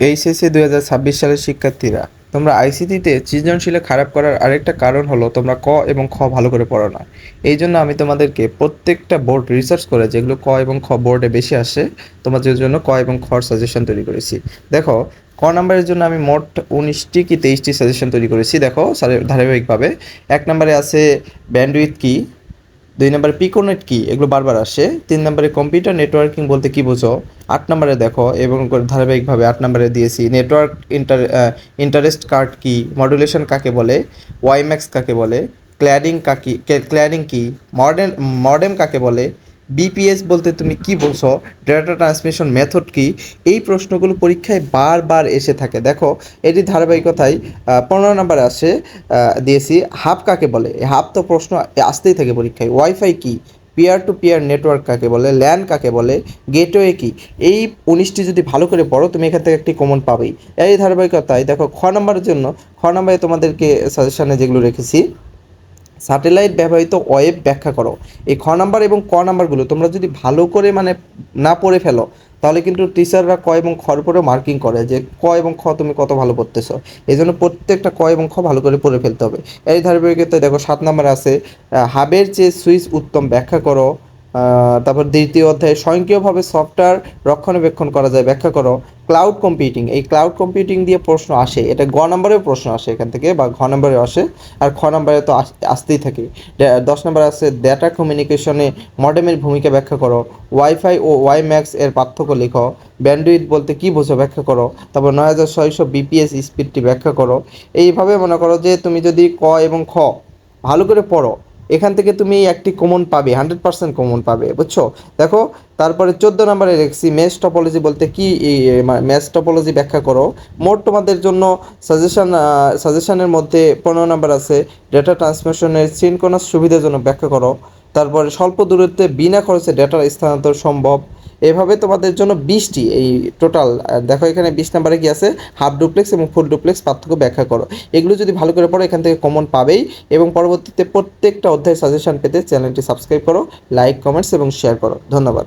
HSC দুই হাজার ছাব্বিশ সালের শিক্ষার্থীরা। তোমরা আইসিটিতে সৃজনশীলে খারাপ করার আরেকটা কারণ হলো তোমরা ক এবং খ ভালো করে পড়ো না। এই জন্য আমি তোমাদেরকে প্রত্যেকটা বোর্ড রিসার্চ করে যেগুলো ক এবং খ বোর্ডে বেশি আসে, তোমাদের জন্য ক এবং খর সাজেশন তৈরি করেছি। দেখো, ক নাম্বারের জন্য আমি মোট উনিশটি কি তেইশটি সাজেশন তৈরি করেছি। দেখো ধারাবাহিকভাবে। এক নম্বরে আছে ব্যান্ডউইথ কি? দুই নম্বরে পিকোনেট কি? এগুলো বারবার আসে। তিন নম্বরে কম্পিউটার নেটওয়ার্কিং বলতে কি বোঝো? আট নম্বরে দেখো, এবং ধারাবাহিকভাবে আট নম্বরে দিয়েছি। নেটওয়ার্ক ইন্টার ইন্টারেস্ট কার্ড কি? মডুলেশন কাকে বলে? ওয়াইম্যাক্স কাকে বলে? ক্ল্যাডিং কাকি ক্ল্যাডিং কি? মডেল, মডেম কাকে বলে? বিপিএস বলতে তুমি কি বলছো? ডেটা ট্রান্সমিশন মেথড কি? এই প্রশ্নগুলো পরীক্ষায় বারবার এসে থাকে। দেখো, এটি ধারাবাহিকতায় পনেরো নম্বরে আসে দিয়েছি। হাব কাকে বলে? হাব তো প্রশ্ন আসতেই থাকে পরীক্ষায়। ওয়াইফাই কি? পিয়ার টু পিয়ার নেটওয়ার্ক কাকে বলে? ল্যান কাকে বলে? গেটওয়ে কি? এই উনিশটি যদি ভালো করে পড়ো, তুমি এখান থেকে একটি কমন পাবেই। এই ধারাবাহিকতায়, দেখো, খ নম্বরের জন্য, খ নম্বরে তোমাদেরকে সাজেশনে যেগুলো রেখেছি স্যাটেলাইট ব্যবহৃত ওয়েব ব্যাখ্যা করো। এই খ নাম্বার এবং ক নাম্বারগুলো তোমরা যদি ভালো করে মানে না পড়ে ফেলো, তাহলে কিন্তু টিচাররা ক এবং খর পরেও মার্কিং করে যে ক এবং খ তুমি কত ভালো পড়তেছো। এই জন্য প্রত্যেকটা ক এবং খ ভালো করে পড়ে ফেলতে হবে। এই ধারাবাহিকতায় দেখো সাত নাম্বার আছে হাবের চেয়ে সুইচ উত্তম ব্যাখ্যা করো। তারপর দ্বিতীয় অধ্যায়ে স্বয়ংক্রিয়ভাবে সফটওয়্যার রক্ষণাবেক্ষণ করা যায়। ব্যাখ্যা করো ক্লাউড কম্পিউটিং এই ক্লাউড কম্পিউটিং দিয়ে প্রশ্ন আসে। এটা গ নম্বরেও প্রশ্ন আসে এখান থেকে বা ঘ নম্বরে আসে আর খ নম্বরে তো আস- আসতেই থাকে। দশ নম্বর আছে ডেটা কমিউনিকেশনে মডেমের ভূমিকা ব্যাখ্যা করো। ওয়াইফাই ও ওয়াই ম্যাক্স এর পার্থক্য লেখো। ব্যান্ডউইথ বলতে কি বোঝো ব্যাখ্যা করো। তারপর নয় হাজার ছয়শো বিপিএস স্পিডটি ব্যাখ্যা করো। এইভাবে মনে করো যে তুমি যদি ক এবং খ ভালো করে পড়ো এখান থেকে তুমি একটি কমন পাবে হান্ড্রেড পার্সেন্ট কমন পাবে, বুঝছ? দেখো, তারপরে চোদ্দ নম্বরে রেখেছি ম্যাচ টপোলজি বলতে কি ম্যাচ টপোলজি ব্যাখ্যা করো। মোট তোমাদের জন্য সাজেশন সাজেশনের মধ্যে পনেরো নম্বর আছে ডেটা ট্রান্সমিশনের সিনকোনাস সুবিধাজনক ব্যাখ্যা করো। তারপরে স্বল্প দূরত্বে বিনা খরচে ডেটার স্থানান্তর সম্ভব। এভাবে তোমাদের জন্য বিশটি, এই টোটাল দেখো এখানে বিশ নাম্বারে কি আছে? হাফ ডুপ্লেক্স এবং ফুল ডুপ্লেক্স পার্থক্য ব্যাখ্যা করো। এগুলো যদি ভালো করে পড়ো, এখান থেকে কমন পাবেই। এবং পরবর্তীতে প্রত্যেকটা অধ্যায় সাজেশন পেতে চ্যানেলটি সাবস্ক্রাইব করো লাইক কমেন্টস এবং শেয়ার করো। ধন্যবাদ।